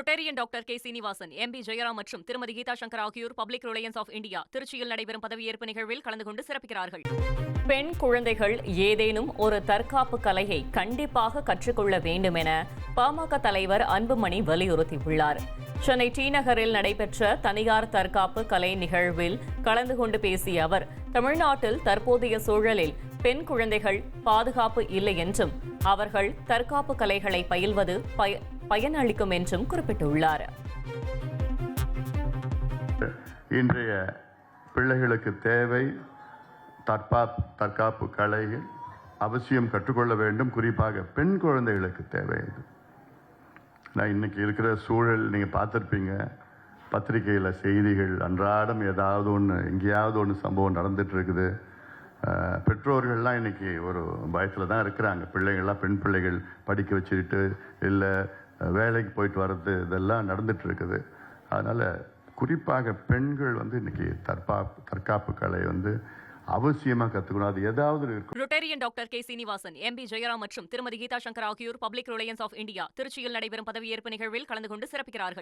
Rotarian doctor K. Srinivasan M. P. Jayaram மற்றும் திருமதி கீதா சங்கர் ஆகியோர் பப்ளிக் ரிலையன்ஸ் ஆஃப் இந்தியா திருச்சியில் நடைபெறும் பதவியேற்பு நிகழ்வில் கலந்து கொண்டு சிறப்பிக்கிறார்கள். பெண் குழந்தைகள் ஏதேனும் ஒரு தற்காப்பு கலையை கண்டிப்பாக கற்றுக்கொள்ள வேண்டும் என பாமக தலைவர் அன்புமணி வலியுறுத்தியுள்ளார். சென்னை டி நகரில் நடைபெற்ற தனியார் தற்காப்பு கலை நிகழ்வில் கலந்து கொண்டு பேசிய அவர் தமிழ்நாட்டில் தற்போதைய சூழலில் பெண் குழந்தைகள் பாதுகாப்பு இல்லை என்றும் அவர்கள் தற்காப்பு கலைகளை பயில்வது பயனளிக்கும் என்றும் குறிப்பிட்டுள்ளார். இன்றைய பிள்ளைகளுக்கு தேவை தற்காப்பு தற்காப்பு கலைகள் அவசியம் கற்றுக்கொள்ள வேண்டும். குறிப்பாக பெண் குழந்தைகளுக்கு தேவை இது. நான் இன்னைக்கு இருக்கிற சூழல் நீங்கள் பார்த்துருப்பீங்க. பத்திரிகையில் செய்திகள் அன்றாடம் ஏதாவது ஒன்று எங்கேயாவது ஒன்று சம்பவம் நடந்துகிட்ருக்குது பெற்றோர்கள்லாம் இன்றைக்கி ஒரு பயத்தில் தான் இருக்கிறாங்க. பிள்ளைகள்லாம் பெண் பிள்ளைகள் படிக்க வச்சுக்கிட்டு இல்லை வேலைக்கு போயிட்டு வர்றது இதெல்லாம் நடந்துகிட்ருக்குது அதனால் குறிப்பாக பெண்கள் வந்து இன்றைக்கி தற்காப்பு தற்காப்பு கலை வந்து அவசியமாக கற்றுக்கணும் அது ஏதாவது இருக்கும். Rotarian doctor K Srinivasan M P Jayaram மற்றும் திருமதி கீதா சங்கர் ஆகியோர் பப்ளிக் ரிலையன்ஸ் ஆஃப் இந்தியா திருச்சியில் நடைபெறும் பதவியேற்பு நிகழ்வில் கலந்து கொண்டு சிறப்பிக்கிறார்கள்.